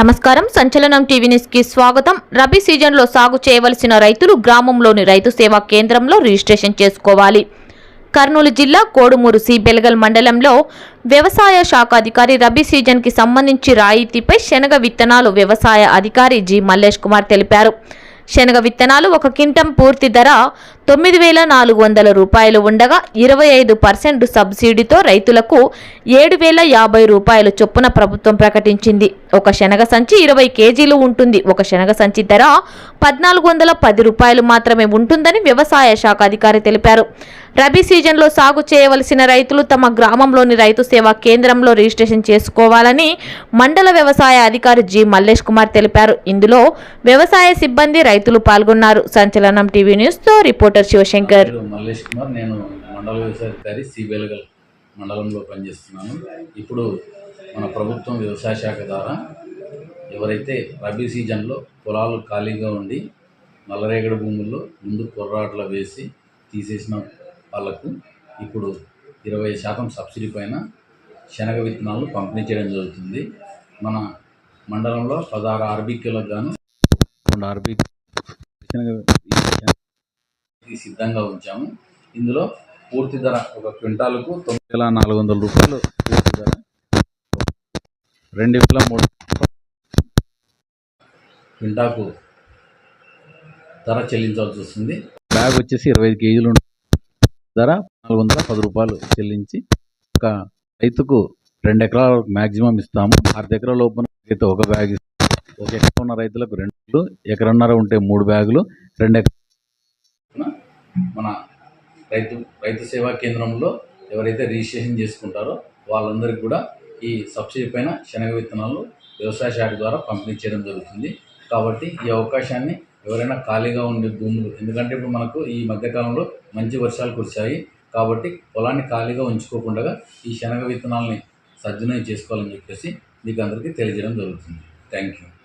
నమస్కారం. సంచలనం టీవీ న్యూస్కి స్వాగతం. రబీ సీజన్లో సాగు చేయవలసిన రైతులు గ్రామంలోని రైతు సేవా కేంద్రంలో రిజిస్ట్రేషన్ చేసుకోవాలి. కర్నూలు జిల్లా కోడుమూరు సి బెలగల్ మండలంలో వ్యవసాయ శాఖ అధికారి రబీ సీజన్కి సంబంధించి రాయితీపై శనగ విత్తనాలు వ్యవసాయ అధికారి జి మల్లేష్ కుమార్ తెలిపారు. శనగ విత్తనాలు ఒక కింటం పూర్తి ధర తొమ్మిది వేల నాలుగు వందల రూపాయలు ఉండగా ఇరవై ఐదు పర్సెంట్ సబ్సిడీతో రైతులకు ఏడు వేల యాభై రూపాయలు చొప్పున ప్రభుత్వం ప్రకటించింది. ఒక శనగ సంచి ఇరవై కేజీలు ఉంటుంది. ఒక శనగ సంచి ధర పద్నాలుగు వందల పది రూపాయలు మాత్రమే ఉంటుందని వ్యవసాయ శాఖ అధికారి తెలిపారు. రబీ సీజన్లో సాగు చేయవలసిన రైతులు తమ గ్రామంలోని రైతు సేవా కేంద్రంలో రిజిస్ట్రేషన్ చేసుకోవాలని మండల వ్యవసాయ అధికారి జి మల్లేష్ కుమార్ తెలిపారు. ఇందులో వ్యవసాయ సిబ్బంది రైతులు పాల్గొన్నారు. సంచలనం టీవీ న్యూస్తో రిపోర్ట్ రిపోర్టర్ శివశంకర్. మల్లేష్ కుమార్. నేను మండల వ్యవసాయ అధికారి సి బెలగల్ మండలంలో పనిచేస్తున్నాను. ఇప్పుడు మన ప్రభుత్వం వ్యవసాయ శాఖ ద్వారా ఎవరైతే రబీ సీజన్లో పొలాలు ఖాళీగా ఉండి నల్లరేగడి భూముల్లో ముందు కొర్రాట్ల వేసి తీసేసిన వాళ్ళకు ఇప్పుడు ఇరవై శాతం సబ్సిడీ పైన శనగ విత్తనాలు పంపిణీ చేయడం జరుగుతుంది. మన మండలంలో పదహారు ఆర్బీకేలకు గాను రెండు ఆర్బీ శనగ ఇది సిద్ధంగా ఉంచాము. ఇందులో పూర్తి ధర ఒక క్వింటాలకు తొమ్మిది వేల నాలుగు వందల రూపాయలు పూర్తి ధర. రెండు వేల మూడు క్వింటాకు ధర చెల్లించాల్సి వస్తుంది. బ్యాగ్ వచ్చేసి ఇరవై ఐదు కేజీలు ధర నాలుగు వందల పది రూపాయలు చెల్లించి ఒక రైతుకు రెండు ఎకరాల మ్యాక్సిమం ఇస్తాము. అర్ధ ఎకరాల లోపల అయితే ఒక బ్యాగ్ ఇస్తాము. ఒక ఎకరం ఉన్న రైతులకు రెండు ఎకరన్నర ఉంటే మూడు బ్యాగులు రెండు ఎకరాల మన రైతు రైతు సేవా కేంద్రంలో ఎవరైతే రిజిస్ట్రేషన్ చేసుకుంటారో వాళ్ళందరికీ కూడా ఈ సబ్సిడీ పైన శనగ విత్తనాలు వ్యవసాయ శాఖ ద్వారా పంపిణీ చేయడం జరుగుతుంది. కాబట్టి ఈ అవకాశాన్ని ఎవరైనా ఖాళీగా ఉండే భూములు ఎందుకంటే ఇప్పుడు మనకు ఈ మధ్యకాలంలో మంచి వర్షాలు కురిశాయి కాబట్టి పొలాన్ని ఖాళీగా ఉంచుకోకుండా ఈ శనగ విత్తనాలని సద్వినియోగం చేసుకోవాలని చెప్పేసి మీకు అందరికీ తెలియజేయడం జరుగుతుంది. Thank you.